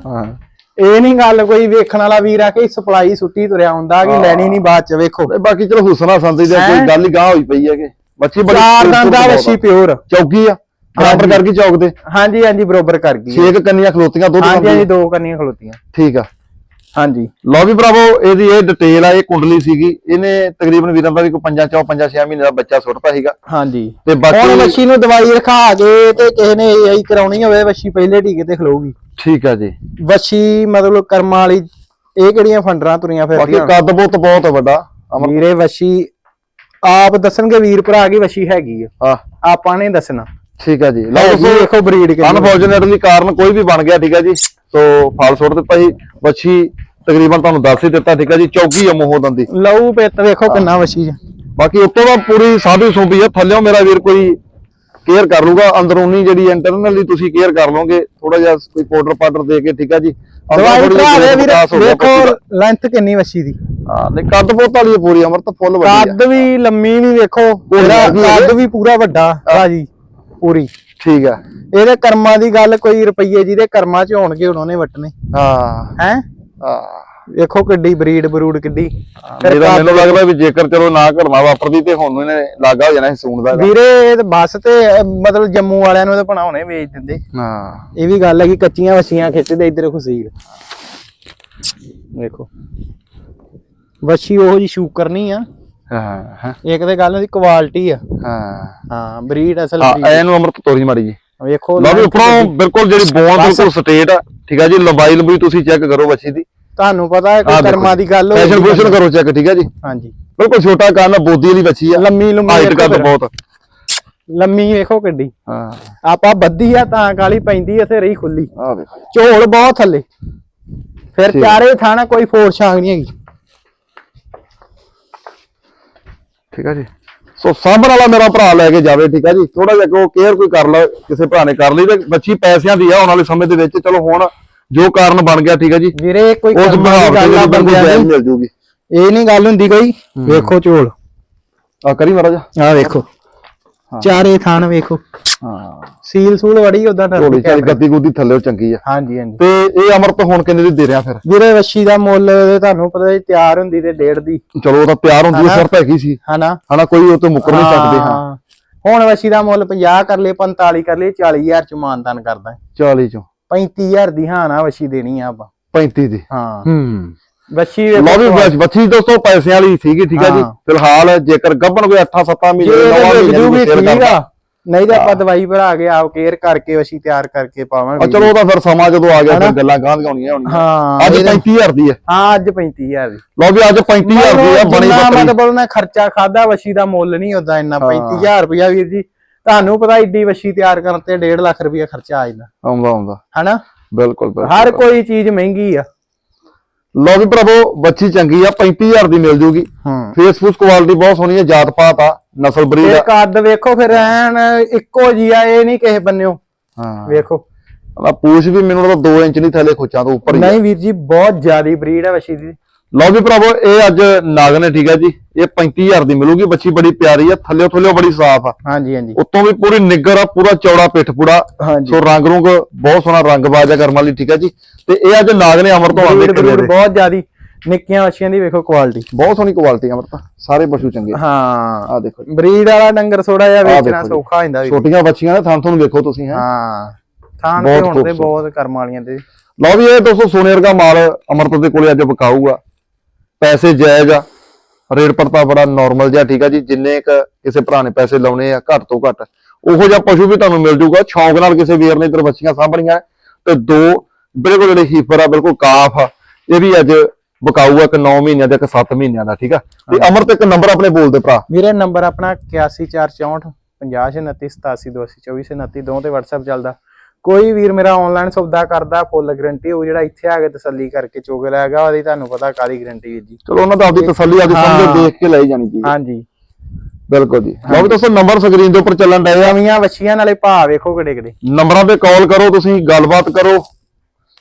ਇਹ ਨਹੀਂ ਗੱਲ ਕੋਈ ਵੇਖਣ ਵਾਲਾ ਵੀਰ ਆ ਕਿ ਸਪਲਾਈ ਸੁੱਟੀ ਤੁਰਿਆ ਹੁੰਦਾ ਕਿ ਲੈਣੀ ਨਹੀਂ ਬਾਅਦ ਚ ਵੇਖੋ। ਬਾਕੀ ਚਲੋ ਹੁਸਨਾ ਸੰਦੀ ਦੀ ਕੋਈ? ਗੱਲ ਹੀ ਗਾਹ ਹੋਈ ਪਈ ਹੈ ਕਿ ਬੱਚੀ ਬੜੀ ਚਾਰ ਦੰਦਾ ਆ। ਵਸ਼ੀ ਪਿਓਰ। ਚੌਕੀ ਆ। ਬਰਾਬਰ ਕਰ ਗਈ ਚੌਕ ਤੇ? ਹਾਂਜੀ ਹਾਂਜੀ ਬਰੋਬਰ ਕਰ ਗਈ। ਛੇ ਕੁ ਕੰਨੀਆਂ ਖਲੋਤੀਆਂ ਦੁੱਧ ਹਾਂਜੀ ਹਾਂਜੀ ਦੋ ਕੰਨੀਆਂ ਖਲੋਤੀਆਂ। ਠੀਕ ਆ। ਹਾਂਜੀ। ਲਓ ਵੀ ਭਰਾਵੋ ਇਹਦੀ ਇਹ ਡਿਟੇਲ ਆ ਇਹ ਕੁੰਡਲੀ ਸੀਗੀ। ਇਹਨੇ ਤਕਰੀਬਨ ਵੀਰਾਂ ਦਾ ਵੀ ਕੋਈ ਪੰਜਾਂ ਚੋਂ ਪੰਜਾਂ ਛੇ ਮਹੀਨੇ ਦਾ ਬੱਚਾ ਸੁੱਟਦਾ ਸੀਗਾ। ਹਾਂਜੀ। ਤੇ ਹੁਣ ਬਾਕੀ ਵਸ਼ੀ ਨੂੰ ਦਵਾਈ ਰਖਾ ਕੇ ਤੇ ਕਿਸੇ ਨੇ ਆਈ ਕਰਾਉਣੀ ਹੋਵੇ ਵਸ਼ੀ ਪਹਿਲੇ ਟੀਕੇ ਤੇ ਖਲੋਊਗੀ। ਠੀਕ ਆ ਜੀ। ਵਸ਼ੀ ਮਤਲਬ ਕਰਮਾਂ ਵਾਲੀ ਇਹ ਕਿਹੜੀਆਂ ਫੰਡਰਾਂ ਤੁਰੀਆਂ ਬਾਕੀ ਫਿਰਦੀਆਂ ਕੱਦ ਬਹੁਤ ਬਹੁਤ ਵੱਡਾ। ਵੀਰੇ ਵਸ਼ੀ ਆਪ ਦੱਸਣਗੇ ਵੀਰ ਭਰਾ ਕੀ ਵਸ਼ੀ ਹੈਗੀ ਆ? ਆਪਾਂ ਨੇ ਦੱਸਣਾ। ਠੀਕ ਆ ਜੀ। ਲਓ ਦੋਸਤੋ ਵੇਖੋ ਬਰੀਡ ਕਿੰਨੀ ਅਨਫੋਰਚੂਨੇਟਲੀ ਕਾਰਨ ਕੋਈ ਵੀ ਬਣ ਗਿਆ ਠੀਕ ਆ ਜੀ। ਸੋ ਫਲ ਸੁੱਟ ਦਿੱਤਾ ਸੀ ਬੱਚੀ ਤਕਰੀਬਨ ਤੁਹਾਨੂੰ ਦੱਸ ਹੀ ਦਿੱਤਾ ਠੀਕ ਆ ਜੀ। ਚੌਕੀ ਆ ਮੋਹ ਦੰਦੀ। ਲਹੂ ਪਿੱਤ ਵੇਖੋ ਕਿੰਨਾ ਵਸ਼ੀ ਆ। ਬਾਕੀ ਉੱਤੋਂ ਦਾ ਪੂਰੀ ਸਾਧੂ ਸੂਬੀ ਆ। ਥੱਲਿਓਂ ਮੇਰਾ ਵੀਰ ਕੋਈ ਕੇਅਰ ਕਰ ਲੂਗਾ ਅੰਦਰੂਨੀ ਜਿਹੜੀ ਇੰਟਰਨਲੀ ਤੁਸੀਂ ਕੇਅਰ ਕਰ ਲਓਗੇ ਥੋੜਾ ਜਿਹਾ ਕੋਈ ਪਾਊਡਰ ਪਾਊਡਰ ਦੇ ਕੇ ਠੀਕ ਆ ਜੀ। ਦਵਾਈ ਥੋੜ੍ਹੀ ਭਰਾ ਜਿਹੀ ਦੇ ਵੀਰੇ ਵਿਕਾਸ ਹੋ ਗਿਆ ਵੇਖੋ ਬੱਚੀ ਦਾ। ਲੈਂਥ ਕਿੰਨੀ ਵਸ਼ੀ ਦੀ। ਹਾਂ ਨਹੀਂ ਕੱਦ ਬਹੁਤ ਵਾਲੀ ਪੂਰੀ ਅਮਰ ਤਾਂ ਫੁੱਲ ਵੱਡੀ ਕੱਦ ਵੀ ਲੰਮੀ ਵੀ ਵੇਖੋ। ਕੱਦ। ਵੀ ਪੂਰਾ ਵੱਡਾ ਭਾਜੀ ਪੂਰੀ। ਠੀਕ ਆ। ਇਹਦੇ ਕਰਮਾਂ ਦੀ ਗੱਲ ਕੋਈ ਰੁਪਈਏ ਜਿਹਦੇ ਕਰਮਾਂ ਚ ਹੋਣਗੇ ਉਹਨਾਂ ਨੇ ਵਟਨੇ ਹਾਂ। ਹੈ? ਹਾਂ। ਵੇਖੋ ਕਿੱਡੀ ਬਰੀਡ ਬਰੂਡ ਕਿੱਡੀ। ਮੇਰਾ ਮੈਨੂੰ ਲੱਗਦਾ ਵੀ ਜੇਕਰ ਚਲੋ ਨਾ ਘਟਨਾ ਵਾਪਰਦੀ ਤੇ ਹੁਣ ਇਹਨੇ ਲਾਗਾ ਹੋ ਜਾਣਾ ਸੀ ਸੂਣ ਦਾ। ਵੀਰੇ ਇਹ ਤਾਂ ਬੱਸ ਤੇ ਮਤਲਬ ਜੰਮੂ ਵਾਲਿਆਂ ਨੂੰ ਤਾਂ ਬਣਾਉਣੇ ਵੇਚ ਦਿੰਦੇ। ਹਾਂ। ਇਹ ਵੀ ਗੱਲ ਹੈ ਕਿ ਕੱਚੀਆਂ ਵਸੀਆਂ ਖਿੱਚਦੇ ਇੱਧਰ ਖੁਸੀਲ। ਵੇਖੋ। ਵਸ਼ੀ ਉਹੋ ਜੀ ਸ਼ੂਕਰ ਨਹੀਂ ਆ। ਹਾਂ ਹਾਂ ਇੱਕ ਤੇ ਗੱਲ ਉਹਦੀ ਕੁਆਲਿਟੀ ਆ। ਹਾਂ। ਹਾਂ ਬਰੀਡ ਅਸਲ breed। ਇਹਨੂੰ ਅਮਰਤ ਤੋਰੀ ਮਾੜੀ ਜੀ। ਵੇਖੋ ਲਓ ਵੀ ਉੱਪਰੋਂ। ਬਿਲਕੁਲ ਜਿਹੜੀ ਬੋਨ। ਬਿਲਕੁਲ ਸਟੇਟ ਆ। ਠੀਕ ਆ ਜੀ ਲੰਬਾਈ ਲੰਬੀ ਤੁਸੀਂ ਚੈੱਕ ਕਰੋ ਬੱਚੀ ਦੀ। ਤੁਹਾਨੂੰ ਪਤਾ ਹੈ ਕੋਈ ਕਰਮਾਂ ਦੀ ਗੱਲ ਹੋਈ ਫੈਸ਼ਨ ਫੂਸ਼ਨ ਕਰੋ ਚੈੱਕ ਠੀਕ ਆ ਜੀ। ਹਾਂਜੀ। ਬਿਲਕੁਲ ਛੋਟਾ ਕੰਨ ਬੋਦੀ ਵਾਲੀ ਬੱਚੀ ਆ। ਲੰਮੀ ਲੰਮੀ ਹਾਈਟ ਫਿਰ। ਬਹੁਤ ਲੰਮੀ ਵੇਖੋ ਕਿੱਡੀ। ਹਾਂ। ਆਪਾਂ ਬੱਦੀ ਆ ਤਾਂ ਕਾਲੀ ਪੈਂਦੀ ਐ ਤੇ ਰਹੀ ਖੁੱਲੀ। ਆ ਵੇਖੋ। ਝੋਲ ਬਹੁਤ ਥੱਲੇ। ਫਿਰ ਠੀਕ। ਚਾਰੇ ਥਾਣਾ ਕੋਈ ਫੋਰ ਛਾਂਗ ਨਹੀਂ ਹੈਗੀ। ਠੀਕ ਆ ਜੀ। ਸੋ ਸਾਂਭਣ ਵਾਲਾ ਮੇਰਾ ਭਰਾ ਲੈ ਕੇ ਜਾਵੇ ਠੀਕ ਆ ਜੀ। ਥੋੜਾ ਜਿਹਾ ਕੋ ਕੇਅਰ ਕੋਈ ਕਰ ਲੈ ਕਿਸੇ ਭਰਾ ਨੇ ਕਰ ਲਈ ਤੇ ਬੱਚੀ ਪੈਸਿਆਂ ਦੀ ਆ ਆਉਣ ਵਾਲੇ ਸਮੇਂ ਦੇ ਵਿੱਚ। ਚਲੋ ਹੁਣ ਜੋ ਕਾਰਨ ਬਣ ਗਿਆ ਠੀਕ ਆ ਜੀ। ਵੀਰੇ ਕੋਈ ਉਸ ਦੀ ਗੱਲ ਬਿਲਕੁਲ ਬੰਦਿਆਂ ਦੀ। ਮਿਲ ਜੂਗੀ। ਇਹ ਨਹੀਂ ਗੱਲ ਹੁੰਦੀ ਕੋਈ। ਵੇਖੋ ਝੋਲ। ਆ ਕਰੀ ਮਾੜਾ ਜਾ ਆ ਵੇਖੋ। ਚਾਰੇ ਥਾਣ ਵੇਖੋ। ਹਾਂ। ਸੀਲ ਸੂਲ ਵੜੀ ਉਦਾਂ ਢੋਲੀ ਚਾਲੀ ਗੱਦੀ ਗੁੱਦੀ ਥੱਲੇ ਚੰਗੀ ਆ। ਹਾਂਜੀ ਹਾਂਜੀ। ਤੇ ਇਹ ਅਮਰਤ ਹੁਣ ਕਿੰਨੇ ਦੀ ਦੇ ਰਿਆ ਫਿਰ? ਵੀਰੇ ਵੱਛੀ ਦਾ ਮੁੱਲ ਤੁਹਾਨੂੰ ਪਤਾ ਹੀ ਤਿਆਰ ਹੁੰਦੀ ਤੇ ਡੇਢ ਦੀ। ਚਲੋ ਉਹ ਤਾਂ ਤਿਆਰ ਹੁੰਦੀ ਹਨਾ? ਸ਼ਰਤ ਹੈਗੀ ਸੀ। ਹਨਾ? ਹਨਾ ਕੋਈ ਉਹ ਤੋਂ ਮੁੱਕਰ ਨਹੀਂ ਸਕਦੇ ਹਾਂ। ਹਾਂ। ਹੁਣ ਵੱਛੀ ਦਾ ਮੁੱਲ 50 ਕਰ ਲਏ 45 ਕਰ ਲਏ 40000 ਚ ਮਾਨਦਾਨ ਕਰਦਾ। 40 ਚੋਂ। 35000 ਦੀ ਹਾਂ ਨਾ ਵੱਛੀ ਦੇਣੀ ਆ ਆਪਾਂ। 35 ਦੀ। ਹਾਂ। ਹੂੰ। ਵੱਛੀ ਲਓ ਵੀ ਬਸ ਬੱਚੀ ਦੋਸਤੋ ਪੈਸਿਆਂ ਵਾਲੀ ਸੀਗੀ ਠੀਕ ਆ ਜੀ। ਹਾਂ। ਫਿਲਹਾਲ ਜੇਕਰ ਗੱਭਣ ਕੋਈ 8-7 ਜੇ ਮਹੀਨੇ 9 ਇਹ ਮਹੀਨੇ ਵੀ ਦੀ ਸੇਲ ਠੀਕ ਕਰਦਾ। ਆ ਨਹੀਂ ਤਾਂ ਆਪਾਂ ਦਵਾਈ ਭਰਾ ਕੇ ਆਪ ਕੇਅਰ ਕਰਕੇ ਵੱਛੀ ਤਿਆਰ ਕਰਕੇ ਆ ਪਾਵਾਂਗੇ ਚਲੋ ਉਹ ਤਾਂ ਫਿਰ ਸਮਾਂ ਜਦੋਂ ਆ ਗਿਆ ਫਿਰ? ਗੱਲਾਂ ਗਾਂਧ ਗਾਉਣੀਆਂ ਹੋਣੀਆਂ ਹਾਂ ਅੱਜ ਇਹਦਾ- 35000 ਦੀ ਹੈ। ਹਾਂ ਅੱਜ 35000 ਦੀ। ਲਓ ਵੀ ਅੱਜ 35000 ਦੀ ਆ ਬਣੀ ਜਿੰਨਾ ਬੱਕਰੀ। ਮਤਲਬ ਉਹਨੇ ਖਰਚਾ ਖਾਦਾ ਵਸ਼ੀ ਦਾ ਮੁੱਲ ਨਹੀਂ ਹੁੰਦਾ ਇੰਨਾ। 35000 ਰੁਪਇਆ ਵੀਰ ਜੀ ਤੁਹਾਨੂੰ ਪਤਾ ਏਡੀ ਵੱਛੀ ਤਿਆਰ ਕਰਨ ਤੇ 1.5 ਲੱਖ ਰੁਪਇਆ ਖਰਚਾ ਆ ਜਾਂਦਾ। ਆਉਂਦਾ ਆਉਂਦਾ। ਹਨਾ? ਬਿਲਕੁਲ ਬਿਲਕੁਲ। ਹਰ ਕੋਈ ਚੀਜ਼ ਮਹਿੰਗੀ ਆ। ਲਓ ਵੀ ਭਰਾਵੋ ਬੱਚੀ ਚੰਗੀ ਆ 35000 ਦੀ ਮਿਲ ਜੂਗੀ। ਹੂੰ। ਫੇਸ ਫੂਸ ਕੁਆਲਿਟੀ ਬਹੁਤ ਸੋਹਣੀ ਹੈ ਜਾਤ ਪਾਤ ਆ ਨਸਲ ਬਰੀਡ ਇਹ ਆ ਕੱਦ ਵੇਖੋ ਫਿਰ ਐਨ ਇੱਕੋ ਜੀ ਆ ਇਹ ਨਹੀਂ ਕਿਸੇ ਬੰਨਿਓ। ਹਾਂ। ਵੇਖੋ। ਆ ਪੂਛ ਵੀ ਮੈਨੂੰ ਲੱਗਦਾ 2 ਇੰਚ ਨਹੀਂ ਥੱਲੇ ਖੋਚਾਂ ਤੋਂ ਉੱਪਰ ਹੀ ਆ। ਨਹੀਂ ਵੀਰ ਜੀ ਬਹੁਤ ਜ਼ਿਆਦੀ ਬਰੀਡ ਆ ਵੱਛੀ ਦੀ। ਲਓ ਵੀ ਭਰਾਵੋ ਇਹ ਅੱਜ ਨਾਗ ਨੇ ਠੀਕ ਹੈ ਜੀ ਇਹ 35000 ਦੀ ਮਿਲੂਗੀ ਬੱਚੀ ਬੜੀ ਪਿਆਰੀ ਆ ਥੱਲੇ ਥੱਲੇ ਬੜੀ ਸਾਫ਼ ਆ। ਹਾਂਜੀ ਹਾਂਜੀ। ਉੱਤੋਂ ਵੀ ਪੂਰੀ ਨਿੱਗਰ ਆ ਪੂਰਾ ਚੌੜਾ ਪਿੱਠ ਪੂੜਾ ਹਾਂਜੀ। ਸੋ ਰੰਗ ਰੁੰਗ ਬਹੁਤ ਸੋਹਣਾ ਰੰਗ ਬਾਜਾ ਕਰਮ ਵਾਲੀ ਠੀਕ ਹੈ ਜੀ। ਤੇ ਇਹ ਅੱਜ ਨਾਗ ਨੇ ਅਮਰ ਤੋਂ ਆਉਂਦੇ ਕਿਲੇ ਦੇ ਬਹੁਤ ਜ਼ਿਆਦੀ ਨਿੱਕੀਆਂ ਵੱਛੀਆਂ ਦੀ ਵੇਖੋ ਕੁਆਲਿਟੀ ਬਹੁਤ ਸੋਹਣੀ ਕੁਆਲਿਟੀ ਅਮਰਤਾ ਸਾਰੇ ਪਸ਼ੂ ਚੰਗੇ। ਹਾਂ। ਆ ਦੇਖੋ ਬਰੀਡ ਵਾਲਾ ਡੰਗਰ ਥੋੜਾ ਜਿਹਾ ਵੇਚਣਾ। ਸੌਖਾ ਹੁੰਦਾ ਵੀ। ਛੋਟੀਆਂ ਬੱਚੀਆਂ ਨੇ ਥਾਂ ਤੁਹਾਨੂੰ ਵੇਖੋ ਤੁਸੀਂ ਹੈ। ਹਾਂ। ਥਾਣ ਤੇ ਹੁਣ ਤੇ। ਬਹੁਤ ਕਰਮ ਵਾਲੀਆਂ ਤੇ। ਲਓ ਵੀ ਇਹ ਦੋਸਤੋ ਸੋਨੇ ਵਰਗਾ ਮਾਲ ਅਮਰਤ ਦੇ ਕੋਲੇ ਅੱਜ ਵਿਕਾਊਗਾ। ਪੈਸੇ ਜਾਇਜ਼ ਆ। ਰੇਟ ਪੜਤਾ ਬੜਾ ਨਾਰਮਲ ਜਿਹਾ ਠੀਕ ਆ ਜੀ ਜਿੰਨੇ ਕ ਕਿਸੇ ਭਰਾ ਨੇ ਪੈਸੇ ਲਾਉਣੇ ਆ ਘੱਟ ਤੋਂ ਘੱਟ। ਉਹੋ ਜਿਹਾ ਪਸ਼ੂ ਵੀ ਤੁਹਾਨੂੰ ਮਿਲ ਜੂਗਾ ਸ਼ੌਂਕ ਨਾਲ ਕਿਸੇ ਵੀਰ ਨੇ ਇਧਰ ਬੱਚੀਆਂ ਸਾਂਭਣੀਆਂ ਤੇ ਦੋ ਬਿਲਕੁਲ ਜਿਹੜੇ ਹੀਫਰ ਆ ਬਿਲਕੁਲ ਕਾਫ ਆ ਇਹ ਵੀ ਅੱਜ ਵਿਕਾਊ ਆ ਇੱਕ 9 ਮਹੀਨਿਆਂ ਦਾ ਇੱਕ 7 ਮਹੀਨਿਆਂ ਦਾ ਠੀਕ ਆ? ਤੇ ਅਮਰਤ ਇੱਕ ਨੰਬਰ ਆਪਣੇ ਬੋਲਦੇ ਭਰਾ। ਵੀਰੇ ਨੰਬਰ ਆਪਣਾ 814464 5029 ਦੋ ਤੇ WhatsApp ਚੱਲਦਾ। ਕੋਈ ਵੀਰ ਮੇਰਾ ਆਨਲਾਈਨ ਸੌਦਾ ਕਰਦਾ ਫੁੱਲ ਗਾਰੰਟੀ ਉਹ ਜਿਹੜਾ ਇੱਥੇ ਆ ਕੇ ਤਸੱਲੀ ਕਰਕੇ ਚੋਗ ਲੈਗਾ ਉਹਦੀ ਤੁਹਾਨੂੰ ਪਤਾ ਕਾਦੀ ਗਾਰੰਟੀ ਵੀਰ ਜੀ। ਚਲੋ ਉਹਨਾਂ ਦਾ ਆਪਦੀ ਤਸੱਲੀ ਆਪਦੀ ਸਮਝ। ਦੇਖ ਕੇ ਲਈ ਜਾਣੀ ਜੀ। ਹਾਂਜੀ। ਬਿਲਕੁਲ ਜੀ। ਲਓ ਵੀ ਦੋਸਤੋ ਨੰਬਰ ਸਕਰੀਨ ਦੇ ਉੱਪਰ ਚੱਲਣ ਡਏ ਆ। ਨਵੀਆਂ ਵੱਛੀਆਂ ਨਾਲੇ ਭਾ ਵੇਖੋ ਕਿਡੇ ਕਿਡੇ ਨੰਬਰਾਂ ਤੇ ਕਾਲ ਕਰੋ ਤੁਸੀਂ ਗੱਲਬਾਤ ਕਰੋ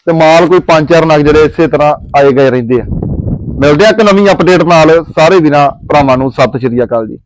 ਤੇ ਮਾਲ ਕੋਈ ਪੰਜ ਚਾਰ ਨਗ ਜਿਹੜੇ ਇਸੇ ਤਰ੍ਹਾਂ ਆਏ ਗਏ ਰਹਿੰਦੇ ਆ। ਮਿਲਦੇ ਆ ਇੱਕ ਨਵੀਂ ਅਪਡੇਟ ਨਾਲ ਸਾਰੇ ਵੀਰਾਂ ਭਰਾਵਾਂ ਨੂੰ ਸਤਿ ਸ਼੍ਰੀ ਅਕਾਲ ਜੀ।